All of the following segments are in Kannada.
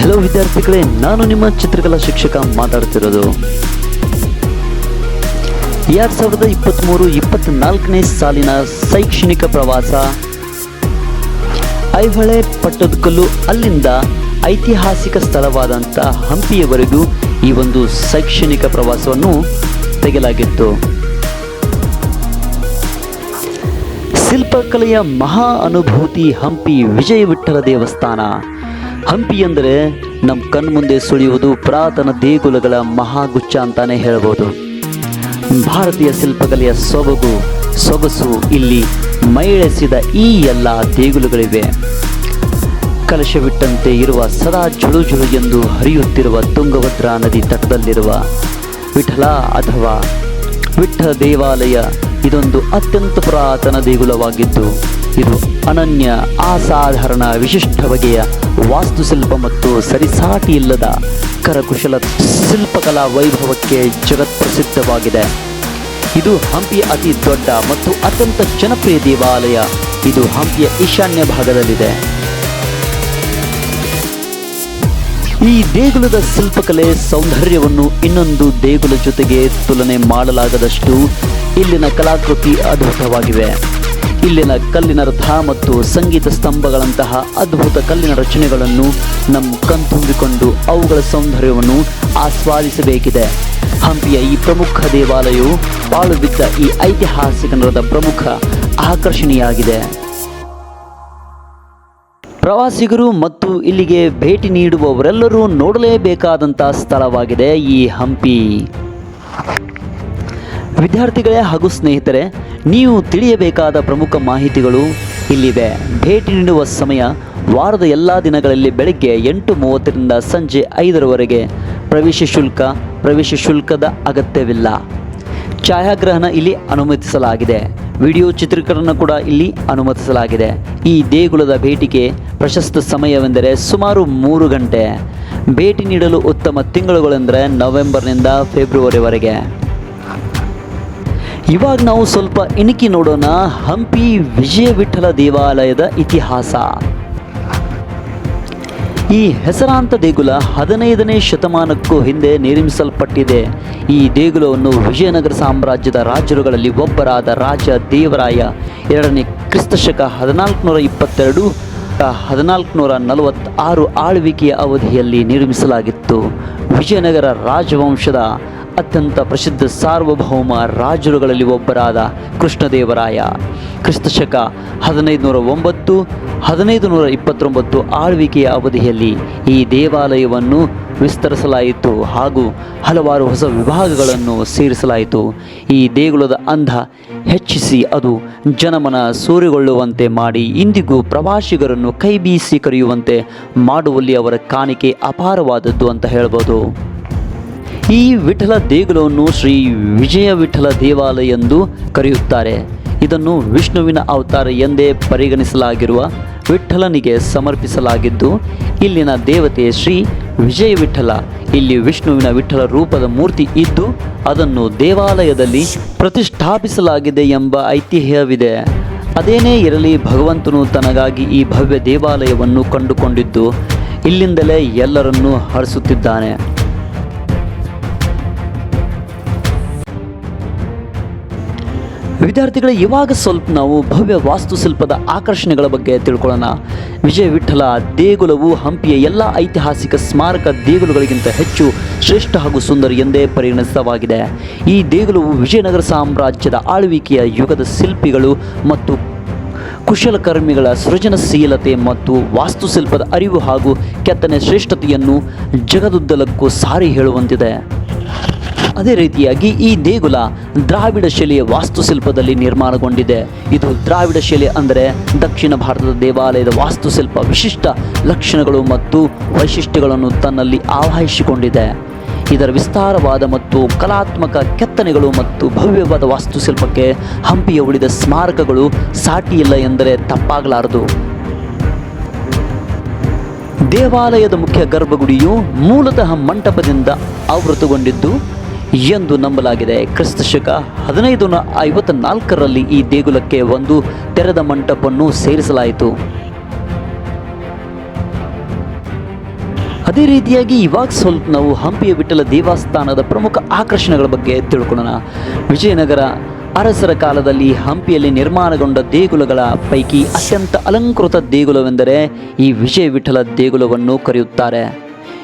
ಹಲೋ ವಿದ್ಯಾರ್ಥಿಗಳೇ, ನಾನು ನಿಮ್ಮ ಚಿತ್ರಕಲಾ ಶಿಕ್ಷಕ ಮಾತಾಡ್ತಿರೋದು. ಎರಡ್ ಸಾವಿರದ ಇಪ್ಪತ್ತ್ಮೂರು ಇಪ್ಪತ್ತ್ನಾಲ್ಕನೇ ಸಾಲಿನ ಶೈಕ್ಷಣಿಕ ಪ್ರವಾಸ, ಐಹೊಳೆ ಪಟ್ಟದಕಲ್ಲು ಅಲ್ಲಿಂದ ಐತಿಹಾಸಿಕ ಸ್ಥಳವಾದಂಥ ಹಂಪಿಯವರೆಗೂ ಈ ಒಂದು ಶೈಕ್ಷಣಿಕ ಪ್ರವಾಸವನ್ನು ತೆಗೆಯಲಾಗಿತ್ತು. ಶಿಲ್ಪಕಲೆಯ ಮಹಾ ಅನುಭೂತಿ ಹಂಪಿ ವಿಜಯ ವಿಠ್ಠಲ ದೇವಸ್ಥಾನ. ಹಂಪಿ ಎಂದರೆ ನಮ್ಮ ಕಣ್ಮುಂದೆ ಸುಳಿಯುವುದು ಪುರಾತನ ದೇಗುಲಗಳ ಮಹಾಗುಚ್ಛ ಅಂತಾನೆ ಹೇಳ್ಬೋದು. ಭಾರತೀಯ ಶಿಲ್ಪಕಲೆಯ ಸೊಬಗು, ಸೊಗಸು ಇಲ್ಲಿ ಮೈಳೆಸಿದ ಈ ಎಲ್ಲ ದೇಗುಲಗಳಿವೆ. ಕಲಶವಿಟ್ಟಂತೆ ಇರುವ ಸದಾ ಜುಳು ಜುಳು ಎಂದು ಹರಿಯುತ್ತಿರುವ ತುಂಗಭದ್ರಾ ನದಿ ತಟದಲ್ಲಿರುವ ವಿಠಲ ಅಥವಾ ವಿಠ್ಠ ದೇವಾಲಯ ಇದೊಂದು ಅತ್ಯಂತ ಪುರಾತನ ದೇಗುಲವಾಗಿದ್ದು ಇದು ಅನನ್ಯ ಅಸಾಧಾರಣ ವಿಶಿಷ್ಟ ಬಗೆಯ ವಾಸ್ತುಶಿಲ್ಪ ಮತ್ತು ಸರಿಸಾಟಿ ಇಲ್ಲದ ಕರಕುಶಲ ಶಿಲ್ಪಕಲಾ ವೈಭವಕ್ಕೆ ಜಗತ್ಪ್ರಸಿದ್ಧವಾಗಿದೆ ಇದು ಹಂಪಿಯ ಅತಿ ದೊಡ್ಡ ಮತ್ತು ಅತ್ಯಂತ ಜನಪ್ರಿಯ ದೇವಾಲಯ. ಇದು ಹಂಪಿಯ ಈಶಾನ್ಯ ಭಾಗದಲ್ಲಿದೆ. ಈ ದೇಗುಲದ ಶಿಲ್ಪಕಲೆ ಸೌಂದರ್ಯವನ್ನು ಇನ್ನೊಂದು ದೇಗುಲ ಜೊತೆಗೆ ತುಲನೆ ಮಾಡಲಾಗದಷ್ಟು ಇಲ್ಲಿನ ಕಲಾಕೃತಿ ಅದ್ಭುತವಾಗಿವೆ. ಇಲ್ಲಿನ ಕಲ್ಲಿನ ರಥ ಮತ್ತು ಸಂಗೀತ ಸ್ತಂಭಗಳಂತಹ ಅದ್ಭುತ ಕಲ್ಲಿನ ರಚನೆಗಳನ್ನು ನಮ್ಮ ಕಣ್ತುಂಬಿಕೊಂಡು ಅವುಗಳ ಸೌಂದರ್ಯವನ್ನು ಆಸ್ವಾದಿಸಬೇಕಿದೆ. ಹಂಪಿಯ ಈ ಪ್ರಮುಖ ದೇವಾಲಯವು ಪಾಳು ಬಿದ್ದ ಈ ಐತಿಹಾಸಿಕ ನಗರದ ಪ್ರಮುಖ ಆಕರ್ಷಣೆಯಾಗಿದೆ. ಪ್ರವಾಸಿಗರು ಮತ್ತು ಇಲ್ಲಿಗೆ ಭೇಟಿ ನೀಡುವವರೆಲ್ಲರೂ ನೋಡಲೇಬೇಕಾದಂಥ ಸ್ಥಳವಾಗಿದೆ ಈ ಹಂಪಿ. ವಿದ್ಯಾರ್ಥಿಗಳೇ ಹಾಗೂ ಸ್ನೇಹಿತರೆ, ನೀವು ತಿಳಿಯಬೇಕಾದ ಪ್ರಮುಖ ಮಾಹಿತಿಗಳು ಇಲ್ಲಿವೆ. ಭೇಟಿ ನೀಡುವ ಸಮಯ ವಾರದ ಎಲ್ಲ ದಿನಗಳಲ್ಲಿ ಬೆಳಗ್ಗೆ ಎಂಟು ಮೂವತ್ತರಿಂದ ಸಂಜೆ ಐದರವರೆಗೆ. ಪ್ರವೇಶ ಶುಲ್ಕ, ಪ್ರವೇಶ ಶುಲ್ಕದ ಅಗತ್ಯವಿಲ್ಲ. ಛಾಯಾಗ್ರಹಣ ಇಲ್ಲಿ ಅನುಮತಿಸಲಾಗಿದೆ. ವಿಡಿಯೋ ಚಿತ್ರೀಕರಣ ಕೂಡ ಇಲ್ಲಿ ಅನುಮತಿಸಲಾಗಿದೆ. ಈ ದೇಗುಲದ ಭೇಟಿಗೆ ಪ್ರಶಸ್ತ ಸಮಯವೆಂದರೆ ಸುಮಾರು ಮೂರು ಗಂಟೆ. ಭೇಟಿ ನೀಡಲು ಉತ್ತಮ ತಿಂಗಳುಗಳೆಂದರೆ ನವೆಂಬರ್ನಿಂದ ಫೆಬ್ರವರಿವರೆಗೆ. ಇವಾಗ ನಾವು ಸ್ವಲ್ಪ ಇಣುಕಿ ನೋಡೋಣ ಹಂಪಿ ವಿಜಯ ವಿಠಲ ದೇವಾಲಯದ ಇತಿಹಾಸ. ಈ ಹೆಸರಾಂತ ದೇಗುಲ ಹದಿನೈದನೇ ಶತಮಾನಕ್ಕೂ ಹಿಂದೆ ನಿರ್ಮಿಸಲ್ಪಟ್ಟಿದೆ. ಈ ದೇಗುಲವನ್ನು ವಿಜಯನಗರ ಸಾಮ್ರಾಜ್ಯದ ರಾಜರುಗಳಲ್ಲಿ ಒಬ್ಬರಾದ ರಾಜ ದೇವರಾಯ, ಎರಡನೇ ಕ್ರಿಸ್ತಶಕ ಹದಿನಾಲ್ಕುನೂರ ಇಪ್ಪತ್ತೆರಡು ಹದಿನಾಲ್ಕುನೂರ ನಲವತ್ತಾರು ಆಳ್ವಿಕೆಯ ಅವಧಿಯಲ್ಲಿ ನಿರ್ಮಿಸಲಾಗಿತ್ತು. ವಿಜಯನಗರ ರಾಜವಂಶದ ಅತ್ಯಂತ ಪ್ರಸಿದ್ಧ ಸಾರ್ವಭೌಮ ರಾಜರುಗಳಲ್ಲಿ ಒಬ್ಬರಾದ ಕೃಷ್ಣದೇವರಾಯ. ಕ್ರಿಸ್ತಶಕ ಹದಿನೈದು ನೂರ ಒಂಬತ್ತು ಹದಿನೈದು ನೂರ ಇಪ್ಪತ್ತೊಂಬತ್ತು ಆಳ್ವಿಕೆಯ ಅವಧಿಯಲ್ಲಿ ಈ ದೇವಾಲಯವನ್ನು ವಿಸ್ತರಿಸಲಾಯಿತು ಹಾಗೂ ಹಲವಾರು ಹೊಸ ವಿಭಾಗಗಳನ್ನು ಸೇರಿಸಲಾಯಿತು. ಈ ದೇಗುಲದ ಅಂಧ ಹೆಚ್ಚಿಸಿ ಅದು ಜನಮನ ಸೂರೆಗೊಳ್ಳುವಂತೆ ಮಾಡಿ ಇಂದಿಗೂ ಪ್ರವಾಸಿಗರನ್ನು ಕೈ ಬೀಸಿ ಕರೆಯುವಂತೆ ಮಾಡುವಲ್ಲಿ ಅವರ ಕಾಣಿಕೆ ಅಪಾರವಾದದ್ದು ಅಂತ ಹೇಳ್ಬೋದು. ಈ ವಿಠಲ ದೇಗುಲವನ್ನು ಶ್ರೀ ವಿಜಯ ವಿಠಲ ದೇವಾಲಯ ಎಂದು ಕರೆಯುತ್ತಾರೆ. ಇದನ್ನು ವಿಷ್ಣುವಿನ ಅವತಾರ ಎಂದೇ ಪರಿಗಣಿಸಲಾಗಿರುವ ವಿಠಲನಿಗೆ ಸಮರ್ಪಿಸಲಾಗಿದ್ದು, ಇಲ್ಲಿನ ದೇವತೆ ಶ್ರೀ ವಿಜಯ ವಿಠಲ, ಇಲ್ಲಿ ವಿಷ್ಣುವಿನ ವಿಠಲ ರೂಪದ ಮೂರ್ತಿ ಇದ್ದು, ಅದನ್ನು ದೇವಾಲಯದಲ್ಲಿ ಪ್ರತಿಷ್ಠಾಪಿಸಲಾಗಿದೆ ಎಂಬ ಐತಿಹ್ಯವಿದೆ. ಅದೇನೇ ಇರಲಿ ಭಗವಂತನು ತನಗಾಗಿ ಈ ಭವ್ಯ ದೇವಾಲಯವನ್ನು ಕಂಡುಕೊಂಡಿದ್ದು, ಇಲ್ಲಿಂದಲೇ ಎಲ್ಲರನ್ನೂ ಹರಿಸುತ್ತಿದ್ದಾನೆ. ವಿದ್ಯಾರ್ಥಿಗಳ, ಇವಾಗ ಸ್ವಲ್ಪ ನಾವು ಭವ್ಯ ವಾಸ್ತುಶಿಲ್ಪದ ಆಕರ್ಷಣೆಗಳ ಬಗ್ಗೆ ತಿಳ್ಕೊಳ್ಳೋಣ. ವಿಜಯ ವಿಠಲ ದೇಗುಲವು ಹಂಪಿಯ ಎಲ್ಲ ಐತಿಹಾಸಿಕ ಸ್ಮಾರಕ ದೇಗುಲಗಳಿಗಿಂತ ಹೆಚ್ಚು ಶ್ರೇಷ್ಠ ಹಾಗೂ ಸುಂದರ ಎಂದೇ ಪರಿಗಣಿತವಾಗಿದೆ. ಈ ದೇಗುಲವು ವಿಜಯನಗರ ಸಾಮ್ರಾಜ್ಯದ ಆಳ್ವಿಕೆಯ ಯುಗದ ಶಿಲ್ಪಿಗಳು ಮತ್ತು ಕುಶಲಕರ್ಮಿಗಳ ಸೃಜನಶೀಲತೆ ಮತ್ತು ವಾಸ್ತುಶಿಲ್ಪದ ಅರಿವು ಹಾಗೂ ಕೆತ್ತನೆ ಶ್ರೇಷ್ಠತೆಯನ್ನು ಜಗದುದ್ದಲಕ್ಕೂ ಸಾರಿ ಹೇಳುವಂತಿದೆ. ಅದೇ ರೀತಿಯಾಗಿ ಈ ದೇಗುಲ ದ್ರಾವಿಡ ಶೈಲಿಯ ವಾಸ್ತುಶಿಲ್ಪದಲ್ಲಿ ನಿರ್ಮಾಣಗೊಂಡಿದೆ. ಇದು ದ್ರಾವಿಡ ಶೈಲಿ ಅಂದರೆ ದಕ್ಷಿಣ ಭಾರತದ ದೇವಾಲಯದ ವಾಸ್ತುಶಿಲ್ಪ ವಿಶಿಷ್ಟ ಲಕ್ಷಣಗಳು ಮತ್ತು ವೈಶಿಷ್ಟ್ಯಗಳನ್ನು ತನ್ನಲ್ಲಿ ಆವಾಹಿಸಿಕೊಂಡಿದೆ. ಇದರ ವಿಸ್ತಾರವಾದ ಮತ್ತು ಕಲಾತ್ಮಕ ಕೆತ್ತನೆಗಳು ಮತ್ತು ಭವ್ಯವಾದ ವಾಸ್ತುಶಿಲ್ಪಕ್ಕೆ ಹಂಪಿಯ ಉಳಿದ ಸ್ಮಾರಕಗಳು ಸಾಟಿಯಿಲ್ಲ ಎಂದರೆ ತಪ್ಪಾಗಲಾರದು. ದೇವಾಲಯದ ಮುಖ್ಯ ಗರ್ಭಗುಡಿಯು ಮೂಲತಃ ಮಂಟಪದಿಂದ ಆವೃತಗೊಂಡಿದ್ದು ಎಂದು ನಂಬಲಾಗಿದೆ. ಕ್ರಿಸ್ತಶಕ ಹದಿನೈದು ನ ಐವತ್ತ ನಾಲ್ಕರಲ್ಲಿ ಈ ದೇಗುಲಕ್ಕೆ ಒಂದು ತೆರೆದ ಮಂಟಪವನ್ನು ಸೇರಿಸಲಾಯಿತು. ಅದೇ ರೀತಿಯಾಗಿ ಇವಾಗ ಸ್ವಲ್ಪ ನಾವು ಹಂಪಿಯ ವಿಠಲ ದೇವಸ್ಥಾನದ ಪ್ರಮುಖ ಆಕರ್ಷಣೆಗಳ ಬಗ್ಗೆ ತಿಳ್ಕೊಳ್ಳೋಣ. ವಿಜಯನಗರ ಅರಸರ ಕಾಲದಲ್ಲಿ ಹಂಪಿಯಲ್ಲಿ ನಿರ್ಮಾಣಗೊಂಡ ದೇಗುಲಗಳ ಪೈಕಿ ಅತ್ಯಂತ ಅಲಂಕೃತ ದೇಗುಲವೆಂದರೆ ಈ ವಿಜಯ ವಿಠಲ ದೇಗುಲವನ್ನು ಕರೆಯುತ್ತಾರೆ.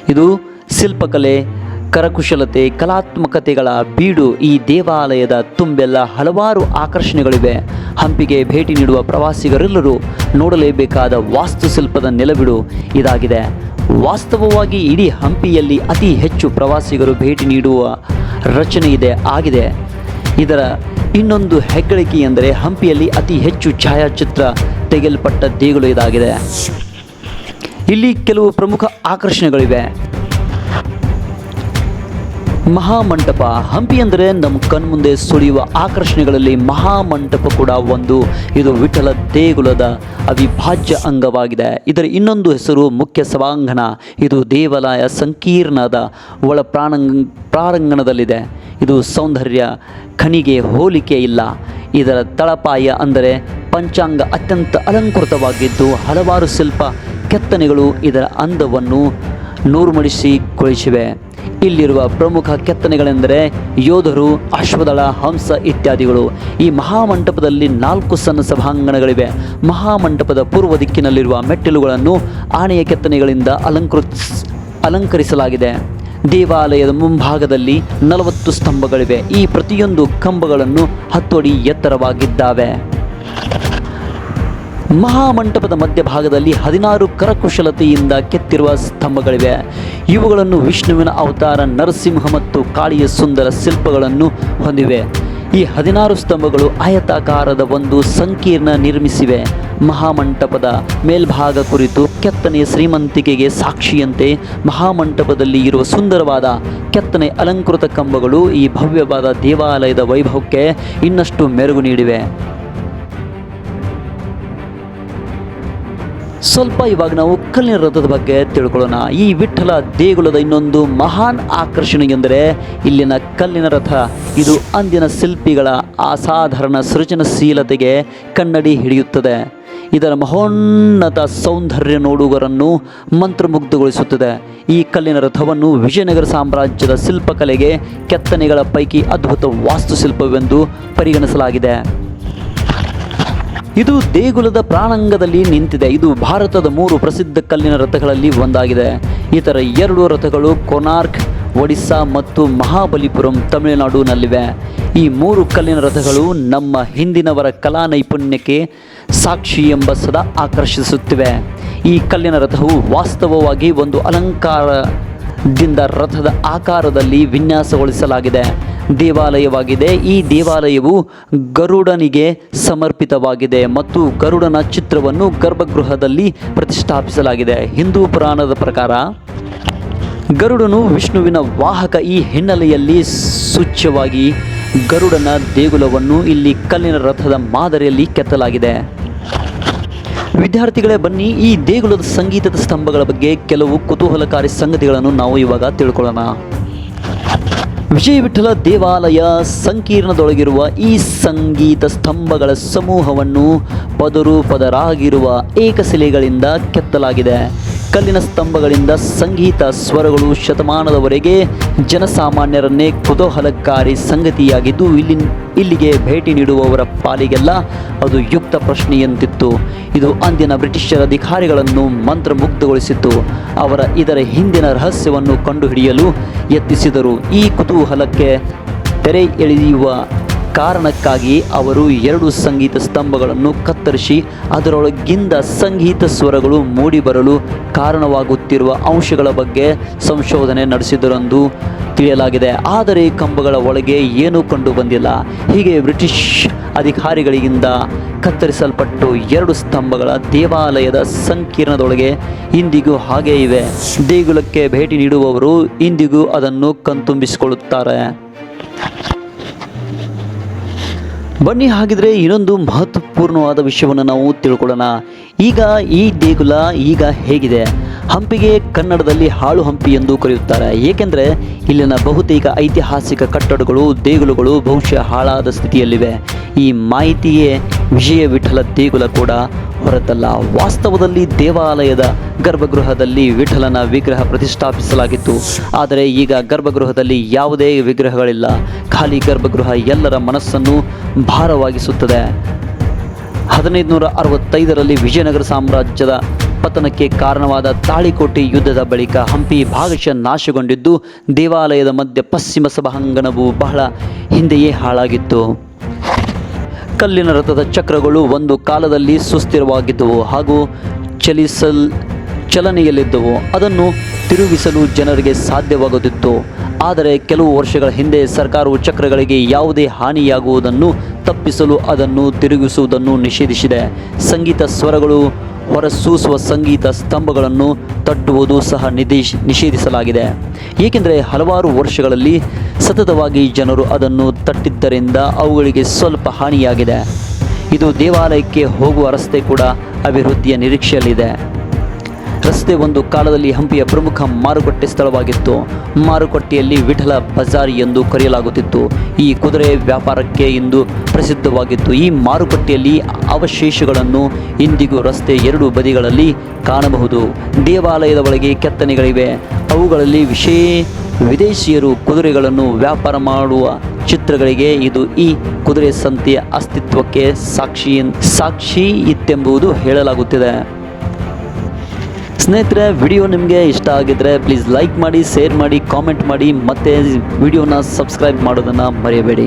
ಇದು ಶಿಲ್ಪಕಲೆ ಕರಕುಶಲತೆ ಕಲಾತ್ಮಕತೆಗಳ ಬೀಡು ಈ ದೇವಾಲಯದ ತುಂಬೆಲ್ಲ ಹಲವಾರು ಆಕರ್ಷಣೆಗಳಿವೆ. ಹಂಪಿಗೆ ಭೇಟಿ ನೀಡುವ ಪ್ರವಾಸಿಗರೆಲ್ಲರೂ ನೋಡಲೇಬೇಕಾದ ವಾಸ್ತುಶಿಲ್ಪದ ನೆಲಬಿಡು ಇದಾಗಿದೆ. ವಾಸ್ತವವಾಗಿ ಇಡೀ ಹಂಪಿಯಲ್ಲಿ ಅತಿ ಹೆಚ್ಚು ಪ್ರವಾಸಿಗರು ಭೇಟಿ ನೀಡುವ ರಚನೆ ಇದೆ, ಆಗಿದೆ. ಇದರ ಇನ್ನೊಂದು ಹೆಗ್ಗಳಿಕೆ ಎಂದರೆ ಹಂಪಿಯಲ್ಲಿ ಅತಿ ಹೆಚ್ಚು ಛಾಯಾಚಿತ್ರ ತೆಗೆಯಲ್ಪಟ್ಟ ದೇಗುಲ ಇದಾಗಿದೆ. ಇಲ್ಲಿ ಕೆಲವು ಪ್ರಮುಖ ಆಕರ್ಷಣೆಗಳಿವೆ. ಮಹಾಮಂಟಪ. ಹಂಪಿ ಅಂದರೆ ನಮ್ಮ ಕಣ್ಮುಂದೆ ಸುಳಿಯುವ ಆಕರ್ಷಣೆಗಳಲ್ಲಿ ಮಹಾಮಂಟಪ ಕೂಡ ಒಂದು. ಇದು ವಿಠಲ ದೇಗುಲದ ಅವಿಭಾಜ್ಯ ಅಂಗವಾಗಿದೆ. ಇದರ ಇನ್ನೊಂದು ಹೆಸರು ಮುಖ್ಯ ಸಭಾಂಗಣ. ಇದು ದೇವಾಲಯ ಸಂಕೀರ್ಣದ ಒಳ ಪ್ರಾಣಂಗ, ಪ್ರಾರಂಗಣದಲ್ಲಿದೆ. ಇದು ಸೌಂದರ್ಯ ಖನಿಗೆ ಹೋಲಿಕೆ ಇಲ್ಲ. ಇದರ ತಳಪಾಯ ಅಂದರೆ ಪಂಚಾಂಗ ಅತ್ಯಂತ ಅಲಂಕೃತವಾಗಿದ್ದು ಹಲವಾರು ಶಿಲ್ಪ ಕೆತ್ತನೆಗಳು ಇದರ ಅಂದವನ್ನು ನೂರ್ಮಡಿಸಿಗೊಳಿಸಿವೆ. ಇಲ್ಲಿರುವ ಪ್ರಮುಖ ಕೆತ್ತನೆಗಳೆಂದರೆ ಯೋಧರು, ಅಶ್ವದಳ, ಹಂಸ ಇತ್ಯಾದಿಗಳು. ಈ ಮಹಾಮಂಟಪದಲ್ಲಿ ನಾಲ್ಕು ಸಣ್ಣ ಸಭಾಂಗಣಗಳಿವೆ. ಮಹಾಮಂಟಪದ ಪೂರ್ವ ದಿಕ್ಕಿನಲ್ಲಿರುವ ಮೆಟ್ಟಿಲುಗಳನ್ನು ಆನೆಯ ಕೆತ್ತನೆಗಳಿಂದ ಅಲಂಕೃತ ಅಲಂಕರಿಸಲಾಗಿದೆ. ದೇವಾಲಯದ ಮುಂಭಾಗದಲ್ಲಿ ನಲವತ್ತು ಸ್ತಂಭಗಳಿವೆ. ಈ ಪ್ರತಿಯೊಂದು ಕಂಬಗಳನ್ನು ಹತ್ತು ಅಡಿ ಎತ್ತರವಾಗಿದ್ದಾವೆ. ಮಹಾಮಂಟಪದ ಮಧ್ಯಭಾಗದಲ್ಲಿ ಹದಿನಾರು ಕರಕುಶಲತೆಯಿಂದ ಕೆತ್ತಿರುವ ಸ್ತಂಭಗಳಿವೆ. ಇವುಗಳನ್ನು ವಿಷ್ಣುವಿನ ಅವತಾರ ನರಸಿಂಹ ಮತ್ತು ಕಾಳಿಯ ಸುಂದರ ಶಿಲ್ಪಗಳನ್ನು ಹೊಂದಿವೆ. ಈ ಹದಿನಾರು ಸ್ತಂಭಗಳು ಆಯತಾಕಾರದ ಒಂದು ಸಂಕೀರ್ಣ ನಿರ್ಮಿಸಿವೆ. ಮಹಾಮಂಟಪದ ಮೇಲ್ಭಾಗ ಕುರಿತು ಕೆತ್ತನೆಯ ಶ್ರೀಮಂತಿಕೆಗೆ ಸಾಕ್ಷಿಯಂತೆ ಮಹಾಮಂಟಪದಲ್ಲಿ ಇರುವ ಸುಂದರವಾದ ಕೆತ್ತನೆ ಅಲಂಕೃತ ಕಂಬಗಳು ಈ ಭವ್ಯವಾದ ದೇವಾಲಯದ ವೈಭವಕ್ಕೆ ಇನ್ನಷ್ಟು ಮೆರುಗು ನೀಡಿವೆ. ಸ್ವಲ್ಪ ಇವಾಗ ನಾವು ಕಲ್ಲಿನ ರಥದ ಬಗ್ಗೆ ತಿಳ್ಕೊಳ್ಳೋಣ. ಈ ವಿಠಲ ದೇಗುಲದ ಇನ್ನೊಂದು ಮಹಾನ್ ಆಕರ್ಷಣೆ ಎಂದರೆ ಇಲ್ಲಿನ ಕಲ್ಲಿನ ರಥ. ಇದು ಅಂದಿನ ಶಿಲ್ಪಿಗಳ ಅಸಾಧಾರಣ ಸೃಜನಶೀಲತೆಗೆ ಕನ್ನಡಿ ಹಿಡಿಯುತ್ತದೆ. ಇದರ ಮಹೋನ್ನತ ಸೌಂದರ್ಯ ನೋಡುಗರನ್ನು ಮಂತ್ರಮುಗ್ಧಗೊಳಿಸುತ್ತದೆ. ಈ ಕಲ್ಲಿನ ರಥವನ್ನು ವಿಜಯನಗರ ಸಾಮ್ರಾಜ್ಯದ ಶಿಲ್ಪಕಲೆಗೆ ಕೆತ್ತನೆಗಳ ಪೈಕಿ ಅದ್ಭುತ ವಾಸ್ತುಶಿಲ್ಪವೆಂದು ಪರಿಗಣಿಸಲಾಗಿದೆ. ಇದು ದೇಗುಲದ ಪ್ರಾಣಾಂಗದಲ್ಲಿ ನಿಂತಿದೆ. ಇದು ಭಾರತದ ಮೂರು ಪ್ರಸಿದ್ಧ ಕಲ್ಲಿನ ರಥಗಳಲ್ಲಿ ಒಂದಾಗಿದೆ. ಇತರ ಎರಡು ರಥಗಳು ಕೊನಾರ್ಕ್, ಒಡಿಸ್ಸಾ ಮತ್ತು ಮಹಾಬಲಿಪುರಂ ತಮಿಳುನಾಡುನಲ್ಲಿವೆ. ಈ ಮೂರು ಕಲ್ಲಿನ ರಥಗಳು ನಮ್ಮ ಹಿಂದಿನವರ ಕಲಾ ನೈಪುಣ್ಯಕ್ಕೆ ಸಾಕ್ಷಿ ಎಂಬ ಸದಾ ಆಕರ್ಷಿಸುತ್ತಿವೆ. ಈ ಕಲ್ಲಿನ ರಥವು ವಾಸ್ತವವಾಗಿ ಒಂದು ಅಲಂಕಾರದಿಂದ ರಥದ ಆಕಾರದಲ್ಲಿ ವಿನ್ಯಾಸಗೊಳಿಸಲಾಗಿದೆ. ದೇವಾಲಯವಾಗಿದೆ. ಈ ದೇವಾಲಯವು ಗರುಡನಿಗೆ ಸಮರ್ಪಿತವಾಗಿದೆ ಮತ್ತು ಗರುಡನ ಚಿತ್ರವನ್ನು ಗರ್ಭಗೃಹದಲ್ಲಿ ಪ್ರತಿಷ್ಠಾಪಿಸಲಾಗಿದೆ. ಹಿಂದೂ ಪುರಾಣದ ಪ್ರಕಾರ ಗರುಡನು ವಿಷ್ಣುವಿನ ವಾಹಕ ಈ ಹಿನ್ನೆಲೆಯಲ್ಲಿ ಸೂಚ್ಯವಾಗಿ ಗರುಡನ ದೇಗುಲವನ್ನು ಇಲ್ಲಿ ಕಲ್ಲಿನ ರಥದ ಮಾದರಿಯಲ್ಲಿ ಕೆತ್ತಲಾಗಿದೆ. ವಿದ್ಯಾರ್ಥಿಗಳೇ ಬನ್ನಿ, ಈ ದೇಗುಲದ ಸಂಗೀತದ ಸ್ತಂಭಗಳ ಬಗ್ಗೆ ಕೆಲವು ಕುತೂಹಲಕಾರಿ ಸಂಗತಿಗಳನ್ನು ನಾವು ಇವಾಗ ತಿಳ್ಕೊಳ್ಳೋಣ. ವಿಜಯ ವಿಠಲ ದೇವಾಲಯ ಸಂಕೀರ್ಣದೊಳಗಿರುವ ಈ ಸಂಗೀತ ಸ್ತಂಭಗಳ ಸಮೂಹವನ್ನು ಪದರು ಪದರಾಗಿರುವ ಏಕಶಿಲೆಗಳಿಂದ ಕೆತ್ತಲಾಗಿದೆ. ಕಲ್ಲಿನ ಸ್ತಂಭಗಳಿಂದ ಸಂಗೀತ ಸ್ವರಗಳು ಶತಮಾನದವರೆಗೆ ಜನಸಾಮಾನ್ಯರನ್ನೇ ಕುತೂಹಲಕಾರಿ ಸಂಗತಿಯಾಗಿದ್ದು ಇಲ್ಲಿ ಇಲ್ಲಿಗೆ ಭೇಟಿ ನೀಡುವವರ ಪಾಲಿಗೆಲ್ಲ ಅದು ಯುಕ್ತ ಪ್ರಶ್ನೆಯಂತಿತ್ತು. ಇದು ಅಂದಿನ ಬ್ರಿಟಿಷರ ಅಧಿಕಾರಿಗಳನ್ನು ಮಂತ್ರಮುಗ್ಧಗೊಳಿಸಿತ್ತು. ಅವರ ಇದರ ಹಿಂದಿನ ರಹಸ್ಯವನ್ನು ಕಂಡುಹಿಡಿಯಲು ಯತ್ನಿಸಿದರು. ಈ ಕುತೂಹಲಕ್ಕೆ ತೆರೆ ಎಳೆಯುವ ಕಾರಣಕ್ಕಾಗಿ ಅವರು ಎರಡು ಸಂಗೀತ ಸ್ತಂಭಗಳನ್ನು ಕತ್ತರಿಸಿ ಅದರೊಳಗಿಂದ ಸಂಗೀತ ಸ್ವರಗಳು ಮೂಡಿಬರಲು ಕಾರಣವಾಗುತ್ತಿರುವ ಅಂಶಗಳ ಬಗ್ಗೆ ಸಂಶೋಧನೆ ನಡೆಸಿದರೆಂದು ತಿಳಿಯಲಾಗಿದೆ. ಆದರೆ ಕಂಬಗಳ ಒಳಗೆ ಏನೂ ಕಂಡು ಬಂದಿಲ್ಲ. ಹೀಗೆ ಬ್ರಿಟಿಷ್ ಅಧಿಕಾರಿಗಳಿಂದ ಕತ್ತರಿಸಲ್ಪಟ್ಟು ಎರಡು ಸ್ತಂಭಗಳ ದೇವಾಲಯದ ಸಂಕೀರ್ಣದೊಳಗೆ ಇಂದಿಗೂ ಹಾಗೇ ಇವೆ. ದೇಗುಲಕ್ಕೆ ಭೇಟಿ ನೀಡುವವರು ಇಂದಿಗೂ ಅದನ್ನು ಕಣ್ತುಂಬಿಸಿಕೊಳ್ಳುತ್ತಾರೆ. ಬನ್ನಿ ಹಾಗಿದ್ರೆ ಇನ್ನೊಂದು ಮಹತ್ವಪೂರ್ಣವಾದ ವಿಷಯವನ್ನು ನಾವು ತಿಳ್ಕೊಳ್ಳೋಣ. ಈಗ ಈ ದೇಗುಲ ಈಗ ಹೇಗಿದೆ? ಹಂಪಿಗೆ ಕನ್ನಡದಲ್ಲಿ ಹಾಳು ಹಂಪಿ ಎಂದು ಕರೆಯುತ್ತಾರೆ. ಏಕೆಂದರೆ ಇಲ್ಲಿನ ಬಹುತೇಕ ಐತಿಹಾಸಿಕ ಕಟ್ಟಡಗಳು, ದೇಗುಲಗಳು ಬಹುಶಃ ಹಾಳಾದ ಸ್ಥಿತಿಯಲ್ಲಿವೆ. ಈ ಮಾಹಿತಿಯೇ ವಿಜಯ ವಿಠಲ ದೇಗುಲ ಕೂಡ. ಹೊರತಲ್ಲ ವಾಸ್ತವದಲ್ಲಿ ದೇವಾಲಯದ ಗರ್ಭಗೃಹದಲ್ಲಿ ವಿಠಲನ ವಿಗ್ರಹ ಪ್ರತಿಷ್ಠಾಪಿಸಲಾಗಿತ್ತು. ಆದರೆ ಈಗ ಗರ್ಭಗೃಹದಲ್ಲಿ ಯಾವುದೇ ವಿಗ್ರಹಗಳಿಲ್ಲ. ಖಾಲಿ ಗರ್ಭಗೃಹ ಎಲ್ಲರ ಮನಸ್ಸನ್ನು ಭಾರವಾಗಿಸುತ್ತದೆ. ಹದಿನೈದು ನೂರ ಅರವತ್ತೈದರಲ್ಲಿ ವಿಜಯನಗರ ಸಾಮ್ರಾಜ್ಯದ ಪತನಕ್ಕೆ ಕಾರಣವಾದ ತಾಳಿಕೋಟೆ ಯುದ್ಧದ ಬಳಿಕ ಹಂಪಿ ಭಾಗಶಃ ನಾಶಗೊಂಡಿದ್ದು, ದೇವಾಲಯದ ಮಧ್ಯ ಪಶ್ಚಿಮ ಸಭಾಂಗಣವು ಬಹಳ ಹಿಂದೆಯೇ ಹಾಳಾಗಿತ್ತು. ಕಲ್ಲಿನ ರಥದ ಚಕ್ರಗಳು ಒಂದು ಕಾಲದಲ್ಲಿ ಸುಸ್ಥಿರವಾಗಿದ್ದವು ಹಾಗೂ ಚಲಿಸಲ್, ಚಲನೆಯಲ್ಲಿದ್ದವು. ಅದನ್ನು ತಿರುಗಿಸಲು ಜನರಿಗೆ ಸಾಧ್ಯವಾಗುತ್ತಿತ್ತು. ಆದರೆ ಕೆಲವು ವರ್ಷಗಳ ಹಿಂದೆ ಸರ್ಕಾರವು ಚಕ್ರಗಳಿಗೆ ಯಾವುದೇ ಹಾನಿಯಾಗುವುದನ್ನು ತಪ್ಪಿಸಲು ಅದನ್ನು ತಿರುಗಿಸುವುದನ್ನು ನಿಷೇಧಿಸಿದೆ. ಸಂಗೀತ ಸ್ವರಗಳು ಹೊರಸೂಸುವ ಸಂಗೀತ ಸ್ತಂಭಗಳನ್ನು ತಟ್ಟುವುದು ಸಹ ನಿದೇಶ್ ನಿಷೇಧಿಸಲಾಗಿದೆ. ಏಕೆಂದರೆ ಹಲವಾರು ವರ್ಷಗಳಲ್ಲಿ ಸತತವಾಗಿ ಜನರು ಅದನ್ನು ತಟ್ಟಿದ್ದರಿಂದ ಅವುಗಳಿಗೆ ಸ್ವಲ್ಪ ಹಾನಿಯಾಗಿದೆ. ಇದು ದೇವಾಲಯಕ್ಕೆ ಹೋಗುವ ರಸ್ತೆ ಕೂಡ ಅಭಿವೃದ್ಧಿಯ ನಿರೀಕ್ಷೆಯಲ್ಲಿದೆ. ರಸ್ತೆ ಒಂದು ಕಾಲದಲ್ಲಿ ಹಂಪಿಯ ಪ್ರಮುಖ ಮಾರುಕಟ್ಟೆ ಸ್ಥಳವಾಗಿತ್ತು. ಮಾರುಕಟ್ಟೆಯಲ್ಲಿ ವಿಠಲ ಬಜಾರ್ ಎಂದು ಕರೆಯಲಾಗುತ್ತಿತ್ತು. ಈ ಕುದುರೆ ವ್ಯಾಪಾರಕ್ಕೆ ಇಂದು ಪ್ರಸಿದ್ಧವಾಗಿತ್ತು. ಈ ಮಾರುಕಟ್ಟೆಯಲ್ಲಿ ಅವಶೇಷಗಳನ್ನು ಇಂದಿಗೂ ರಸ್ತೆ ಎರಡು ಬದಿಗಳಲ್ಲಿ ಕಾಣಬಹುದು. ದೇವಾಲಯದ ಒಳಗೆ ಕೆತ್ತನೆಗಳಿವೆ. ಅವುಗಳಲ್ಲಿ ವಿಶೇ, ವಿದೇಶಿಯರು ಕುದುರೆಗಳನ್ನು ವ್ಯಾಪಾರ ಮಾಡುವ ಚಿತ್ರಗಳಿಗೆ ಇದು ಈ ಕುದುರೆ ಸಂತೆಯ ಅಸ್ತಿತ್ವಕ್ಕೆ ಸಾಕ್ಷಿ ಸಾಕ್ಷಿ ಇತ್ತೆಂಬುದು ಹೇಳಲಾಗುತ್ತಿದೆ. ಸ್ನೇಹಿತರೆ ವಿಡಿಯೋ ನಿಮಗೆ ಇಷ್ಟ ಆಗಿದ್ರೆ ಪ್ಲೀಸ್ ಲೈಕ್ ಮಾಡಿ ಶೇರ್ ಮಾಡಿ ಕಾಮೆಂಟ್ ಮಾಡಿ, ಮತ್ತೆ ವಿಡಿಯೋನ ಸಬ್ಸ್ಕ್ರೈಬ್ ಮಾಡೋದನ್ನು ಮರೆಯಬೇಡಿ.